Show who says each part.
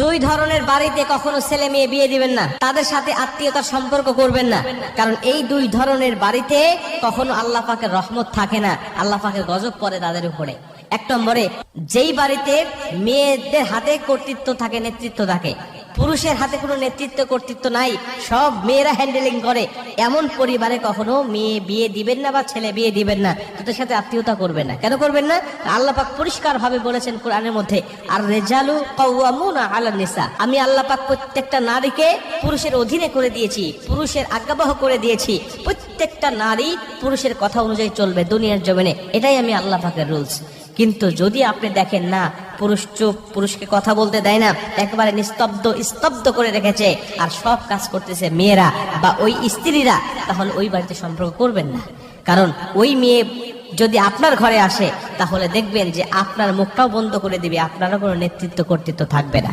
Speaker 1: দুই ধরনের বাড়িতে কখনো ছেলে মেয়ে বিয়ে দিবেন না। তাদের সাথে আত্মীয়তার সম্পর্ক করবেন না। কারণ এই দুই ধরনের বাড়িতে কখনো আল্লাহ পাকের রহমত থাকে না। আল্লাহ পাকের গজব পরে তাদের উপরে। এক নম্বরে, যেই বাড়িতে মেয়েদের হাতে কর্তৃত্ব থাকে, নেতৃত্ব থাকে, পুরুষের হাতে কোনো নেতৃত্ব কর্তৃত্ব নাই, সব মেয়েরা হ্যান্ডেলিং করে। এমন পরিবারে কখনো মেয়ে বিয়ে দিবেন না বা ছেলে বিয়ে দিবেন না, তাদের সাথে আত্মীয়তা করবেন না। কেন করবেন না? আল্লাহ পাক পরিষ্কার ভাবে বলেছেন কোরআনের মধ্যে আর রেজালু কওয়ামুনা আলা নিসা। আমি আল্লাহ পাক প্রত্যেকটা নারীকে পুরুষের অধীনে করে দিয়েছি, পুরুষের আজ্ঞাবহ করে দিয়েছি। প্রত্যেকটা নারী পুরুষের কথা অনুযায়ী চলবে দুনিয়ার জমিনে। এটাই আমি আল্লাহ পাকের রুলস কিন্তু যদি আপনি দেখেন না, পুরুষ চুপ, পুরুষকে কথা বলতে দেয় না, একেবারে নিস্তব্ধ, স্তব্ধ করে রেখেছে, আর সব কাজ করতেছে মেয়েরা বা ওই স্ত্রীরা, তাহলে ওই বাড়িতে সম্পর্ক করবেন না। কারণ ওই মেয়ে যদি আপনার ঘরে আসে, তাহলে দেখবেন যে আপনার মুখটাও বন্ধ করে দিবে, আপনারও কোনো নেতৃত্ব কর্তৃত্ব থাকবে না।